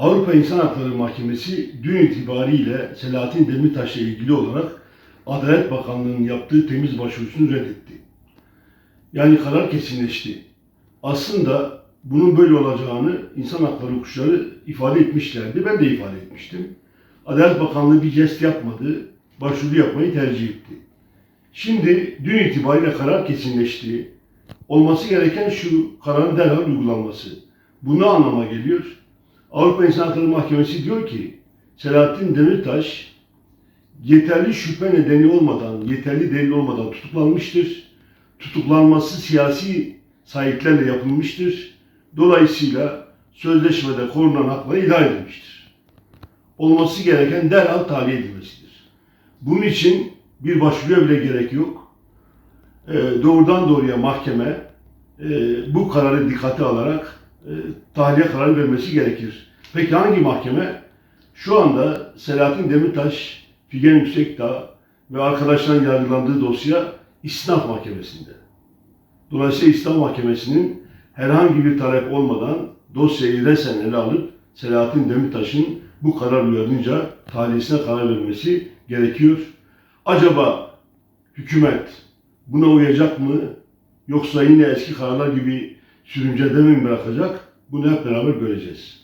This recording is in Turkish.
Avrupa İnsan Hakları Mahkemesi dün itibariyle Selahattin Demirtaş'la ilgili olarak Adalet Bakanlığı'nın yaptığı temiz başvurusunu reddetti. Yani karar kesinleşti. Aslında bunun böyle olacağını insan hakları hukukçuları ifade etmişlerdi. Ben de ifade etmiştim. Adalet Bakanlığı bir jest yapmadı. Başvuru yapmayı tercih etti. Şimdi dün itibariyle karar kesinleşti. Olması gereken şu kararın derhal uygulanması. Bu ne anlama geliyor? Avrupa İnsan Hakları Mahkemesi diyor ki Selahattin Demirtaş yeterli şüphe nedeni olmadan, yeterli delil olmadan tutuklanmıştır. Tutuklanması siyasi sahiplerle yapılmıştır. Dolayısıyla sözleşmede korunan hakları ihlal edilmiştir. Olması gereken derhal tahliye edilmesidir. Bunun için bir başvuruya bile gerek yok. Ee, doğrudan doğruya mahkeme e, bu kararı dikkate alarak e, tahliye kararı vermesi gerekir. Peki hangi mahkeme? Şu anda Selahattin Demirtaş, Figen Yüksekdağ ve arkadaşların yargılandığı dosya İstinaf Mahkemesi'nde. Dolayısıyla İstinaf Mahkemesi'nin herhangi bir talep olmadan dosyayı resen ele alıp Selahattin Demirtaş'ın bu karar uyarınca tahliyesine karar vermesi gerekiyor. Acaba hükümet buna uyacak mı? Yoksa yine eski kararlar gibi sürüncede mi bırakacak? Bunu hep beraber göreceğiz.